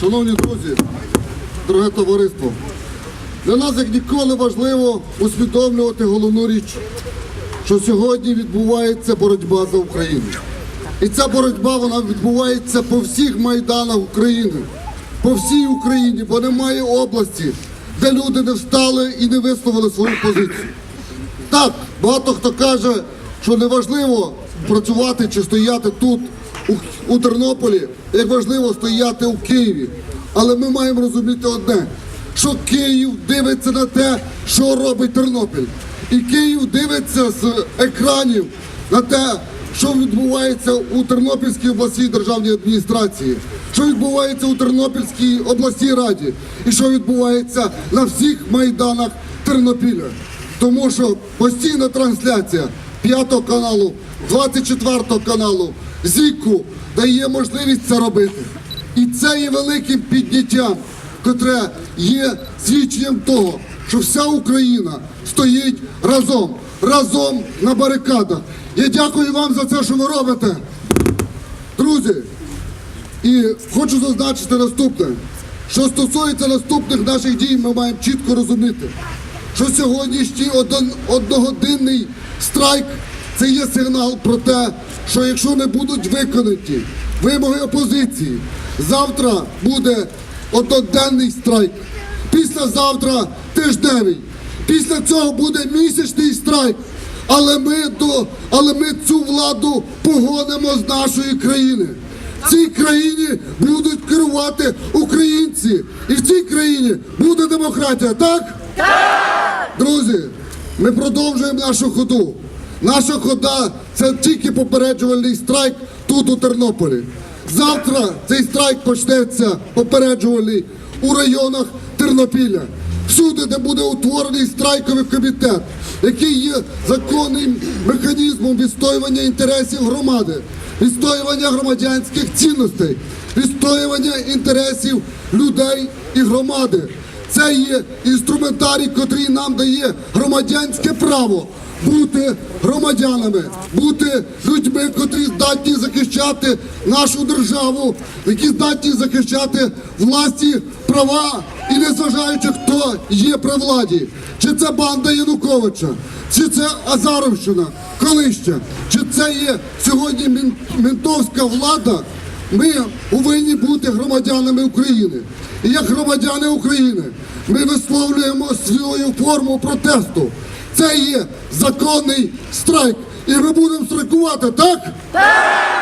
Шановні друзі, дороге товариство, для нас як ніколи важливо усвідомлювати головну річ, що сьогодні відбувається боротьба за Україну. І ця боротьба вона відбувається по всіх майданах України, по всій Україні, бо немає області, де люди не встали і не висловили свою позицію. Так, багато хто каже, що неважливо працювати чи стояти тут, у, у Тернополі, як важливо стояти у Києві. Але ми маємо розуміти одне, що Київ дивиться на те, що робить Тернопіль. І Київ дивиться з екранів на те, що відбувається у Тернопільській обласній державній адміністрації, що відбувається у Тернопільській обласній раді, і що відбувається на всіх майданах Тернопіля. Тому що постійна трансляція п'ятого каналу, 24 каналу, ЗІКу дає можливість це робити. І це є великим підняттям, котре є свідченням того, що вся Україна стоїть разом, разом на барикадах. Я дякую вам за це, що ви робите. Друзі, і хочу зазначити наступне, що стосується наступних наших дій, ми маємо чітко розуміти, що сьогоднішній один, одногодинний страйк це є сигнал про те, що якщо не будуть виконані вимоги опозиції, завтра буде одноденний страйк, післязавтра тижневий, після цього буде місячний страйк. Але ми до, але ми цю владу погонимо з нашої країни. В цій країні будуть керувати українці, і в цій країні буде демократія, так? Так! Друзі, ми продовжуємо нашу ходу. Наша хода це тільки попереджувальний страйк тут у Тернополі. Завтра цей страйк почнеться попереджувальний у районах Тернопіля. Всюди, де буде утворений страйковий комітет, який є законним механізмом відстоювання інтересів громади, відстоювання громадянських цінностей, відстоювання інтересів людей і громади. Це є інструментарій, котрий нам дає громадянське право бути громадянами, бути людьми, котрі здатні захищати нашу державу, які здатні захищати власні права і не зважаючи, хто є при владі, чи це банда Януковича, чи це Азаровщина, колишня, чи це є сьогодні ментовська влада. Ми повинні бути громадянами України. І як громадяни України ми висловлюємо свою форму протесту. Це є законний страйк. І ми будемо страйкувати, так? Так!